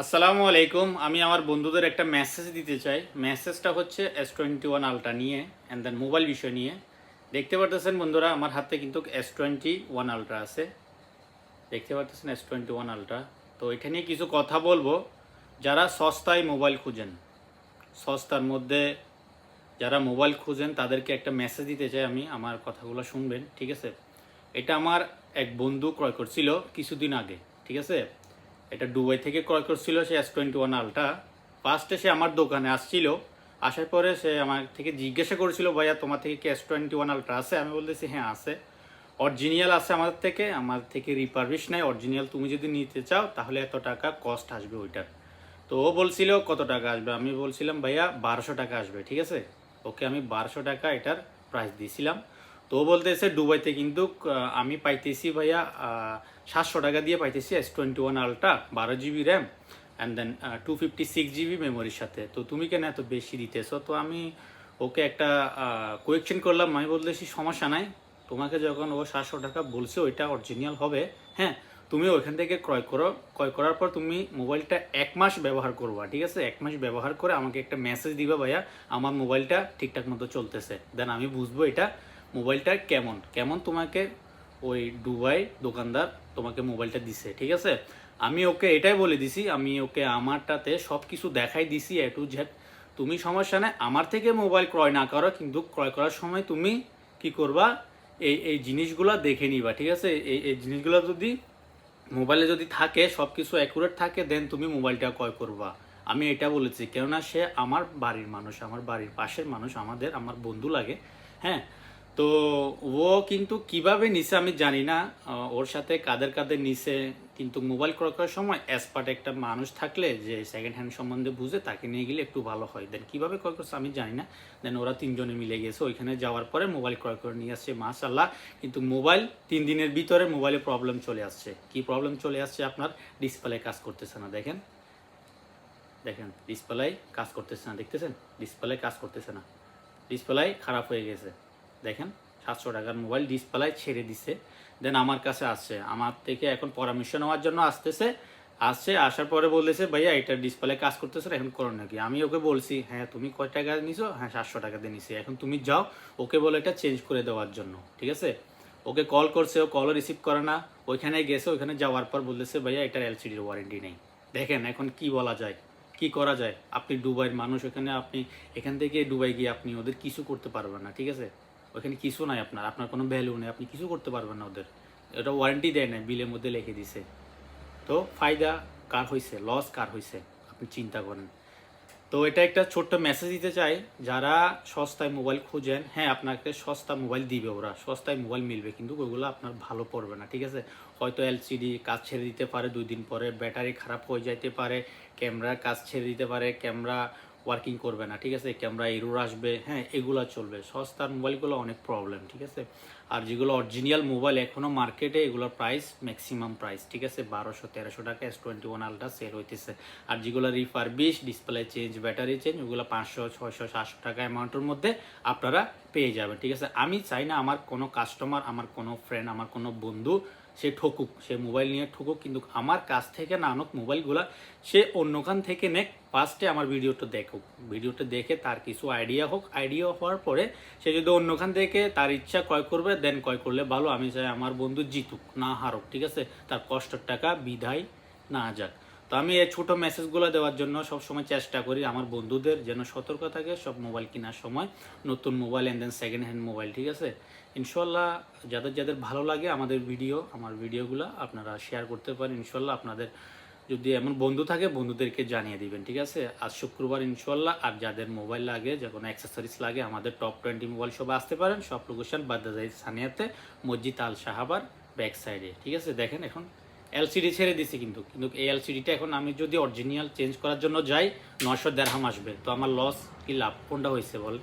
আসসালামু আলাইকুম। আমি আমার বন্ধুদের একটা মেসেজ দিতে চাই। মেসেজটা হচ্ছে এস টোয়েন্টি ওয়ান আলট্রা নিয়ে অ্যান্ড দেন মোবাইল বিষয় নিয়ে। দেখতে পারতেছেন বন্ধুরা, আমার হাতে কিন্তু এস টোয়েন্টি ওয়ান আলট্রা আছে। দেখতে পারতেছেন এস টোয়েন্টি ওয়ান আলট্রা তো এটা নিয়ে কিছু কথা বলব। যারা সস্তায় মোবাইল খুঁজেন, সস্তার মধ্যে যারা মোবাইল খুঁজেন, তাদেরকে একটা মেসেজ দিতে চাই আমি, আমার কথাগুলো শুনবেন, ঠিক আছে? এটা আমার এক বন্ধু ক্রয় করছিল কিছুদিন আগে, ঠিক আছে? এটা দুবাই থেকে ক্রয় করছিল সে এস টোয়েন্টি ওয়ান আলটা ফার্স্টে সে আমার দোকানে আসছিল। আসার পরে সে আমার থেকে জিজ্ঞাসা করেছিল, ভাইয়া, তোমার থেকে কি এস টোয়েন্টি ওয়ান আলট্রা আছে? আমি বলতেছি হ্যাঁ আছে। অরিজিনাল আছে আমাদের থেকে, আমার থেকে রিপারভিশ নাই। অরিজিনাল তুমি যদি নিতে চাও, তাহলে এত টাকা কস্ট আসবে ওইটার। তো ও বলছিল, কত টাকা আসবে? আমি বলছিলাম, ভাইয়া, বারোশো টাকা আসবে, ঠিক আছে? ওকে, আমি বারোশো টাকা এটার প্রাইস দিয়েছিলাম তো ও বলতেছে, দুবাইতে কিন্তু আমি পাইতেছি ভাইয়া সাতশো টাকা দিয়ে পাইতেছি এস টোয়েন্টি ওয়ান আলট্রা বারো GB RAM and then two fifty six GB মেমোরির সাথে। তো তুমি কেন এত বেশি দিতেছো? তো আমি ওকে একটা কোয়েকশন করলাম। আমি বলতেছি সমস্যা নাই। তোমাকে যখন ও সাতশো টাকা বলছে, ওইটা অরিজিনাল হবে। হ্যাঁ তুমি ওইখান থেকে ক্রয় করো। ক্রয় করার পর তুমি মোবাইলটা এক মাস ব্যবহার করবা, ঠিক আছে? এক মাস ব্যবহার করে আমাকে একটা মেসেজ দিবা, ভাইয়া, আমার মোবাইলটা ঠিকঠাক মতো চলতেছে। দেন আমি বুঝব এটা মোবাইলটা কেমন। কেমন তোমাকে ওই দুবাই দোকানদার তোমাকে মোবাইলটা দিছে, ঠিক আছে? আমি ওকে এটাই বলে দিছি, আমি ওকে আমারটাতে সব কিছু দেখাই দিছি এ টু জেড তুমি সমস্যা নেই, আমার থেকে মোবাইল ক্রয় না করো, কিন্তু ক্রয় করার সময় তুমি কি করবা? এই এই জিনিসগুলো দেখে নিবা, ঠিক আছে? এই এই জিনিসগুলো যদি মোবাইলে যদি থাকে সব কিছু অ্যাকুরেট থাকে দেন তুমি মোবাইলটা ক্রয় করবা। আমি এটা বলেছি, কেননা সে আমার বাড়ির মানুষ, আমার বাড়ির পাশের মানুষ, আমাদের, আমার বন্ধু লাগে হ্যাঁ? তো ও কিন্তু কীভাবে নিছে আমি জানি না। ওর সাথে কাদের কাদের নিছে, কিন্তু মোবাইল ক্রয় করার সময় অ্যাসপার্ট একটা মানুষ থাকলে যে সেকেন্ড হ্যান্ড সম্বন্ধে বুঝে তাকে নিয়ে গেলে একটু ভালো হয়। দেন কীভাবে ক্রয় করছে আমি জানি না। দেন ওরা তিনজনে মিলে গেছে, ওইখানে যাওয়ার পরে মোবাইল ক্রয় করে নিয়ে আসছে মাশাল্লাহ কিন্তু মোবাইল তিন দিনের ভিতরে মোবাইলে প্রবলেম চলে আসছে। কি প্রবলেম চলে আসছে আপনার? ডিসপ্লে কাজ করতেছে না, দেখেন। দেখেন ডিসপ্লে কাজ করতেছে না, দেখতেছেন? ডিসপ্লে কাজ করতেছে না। ডিসপ্লে খারাপ হয়ে গেছে। দেখেন, সাতশো টাকার মোবাইল ডিসপ্লে ছেড়ে দিছে। দেন আমার কাছে আসছে। আমার থেকে এখন পরামর্শ নেওয়ার জন্য আসতেছে। আসছে, আসার পরে বলেছে ভাইয়া, এটা ডিসপ্লে কাজ করতেছে এখন করো নাকি? আমি ওকে বলছি হ্যাঁ তুমি কয় টাকা নিছো? হ্যাঁ সাতশো টাকা দিয়ে নিছি। এখন তুমি যাও, ওকে বলে এটা চেঞ্জ করে দেওয়ার জন্য, ঠিক আছে? ওকে কল করছে, ও কলও রিসিভ করে না। ওইখানে গেছে, ওইখানে যাওয়ার পর বলতেছে, ভাইয়া এটার এলসিডির ওয়ারেন্টি নেই। দেখেন এখন কি বলা যায়, কি করা যায়? আপনি দুবাইয়ের মানুষ, ওখানে আপনি, এখান থেকে দুবাই গিয়ে আপনি ওদের কিছু করতে পারবেন না, ঠিক আছে? ওখানে কিছু নাই আপনার আপনার কোনো ভ্যালু নেই, আপনি কিছু করতে পারবেন না ওদের। এটা ওয়ারেন্টি দেয় না বিলের মধ্যে লিখে দিছে। তো ফায়দা কার হয়েছে লস কার হয়েছে আপনি চিন্তা করেন। তো এটা একটা ছোট্ট মেসেজ দিতে চাই, যারা সস্তায় মোবাইল খুঁজেন হ্যাঁ আপনাকে সস্তা মোবাইল দিবে ওরা, সস্তায় মোবাইল মিলবে, কিন্তু ওইগুলো আপনার ভালো পড়বে না, ঠিক আছে? হয়তো এলসিডি কাজ ছেড়ে দিতে পারে, দুই দিন পরে ব্যাটারি খারাপ হয়ে যাইতে পারে ক্যামেরা কাজ ছেড়ে দিতে পারে, ক্যামেরা ওয়ার্কিং করবে না, ঠিক আছে? ক্যামেরা এরোর আসবে হ্যাঁ এগুলো চলবে। সস্তার মোবাইলগুলো অনেক প্রবলেম ঠিক আছে? আর যেগুলো অরিজিনাল মোবাইল এখনও মার্কেটে এগুলোর প্রাইস ম্যাক্সিমাম প্রাইস ঠিক আছে? বারোশো, তেরোশো টাকা S twenty one ultra sale হইতেছে। আর যেগুলো refurbish display change battery change ওগুলো পাঁচশো, ছয়শো, সাতশো টাকা অ্যামাউন্টের মধ্যে আপনারা পেয়ে যাবেন, ঠিক আছে? আমি চাই না আমার কোনো কাস্টমার আমার কোনো ফ্রেন্ড আমার কোনো বন্ধু সে ঠকুক, সে মোবাইল নিয়ে ঠকুক, কিন্তু আমার কাছ থেকে না আনুক মোবাইলগুলা, সে অন্যখান থেকে নেক, ফার্স্টে আমার ভিডিওটা দেখুক। ভিডিওটা দেখে তার কিছু আইডিয়া হোক। আইডিয়া হওয়ার পরে সে যদি অন্যখান থেকে তার ইচ্ছা ক্রয় করবে দেন ক্রয় করলে ভালো। আমি চাই আমার বন্ধু জিতুক, না হারুক, ঠিক আছে? তার কষ্টের টাকা বিধায় না যাক। তো আমি এই ছোটো মেসেজগুলো দেওয়ার জন্য সব সময় চেষ্টা করি আমার বন্ধুদের যেন সতর্ক থাকে, সব মোবাইল কেনার সময়, নতুন mobile and then second hand mobile ঠিক আছে? ইনশাল্লাহ যাদের যাদের ভালো লাগে আমাদের ভিডিও আমার ভিডিওগুলো আপনারা শেয়ার করতে পারেন ইনশাল্লাহ আপনাদের যদি এমন বন্ধু থাকে, বন্ধুদেরকে জানিয়ে দিবেন, ঠিক আছে? আজ শুক্রবার ইনশাল্লাহ আর যাদের মোবাইল লাগে, যে কোনো অ্যাক্সেসরিজ লাগে, আমাদের টপ টোয়েন্টি মোবাইল সব আসতে পারেন সব লোকেশন বাদ্দাজাই সানিয়াতে, মসজিদ আল সাহাবার ব্যাক সাইডে ঠিক আছে? দেখেন এখন এলসিডি ছেড়ে দিছি কিন্তু। কিন্তু এই এলসিডিটা এখন আমি যদি অরিজিনাল চেঞ্জ করার জন্য যাই নশো দেড়হাম আসবে। তো আমার লস কি লাভ? কোনটা হয়েছে বল?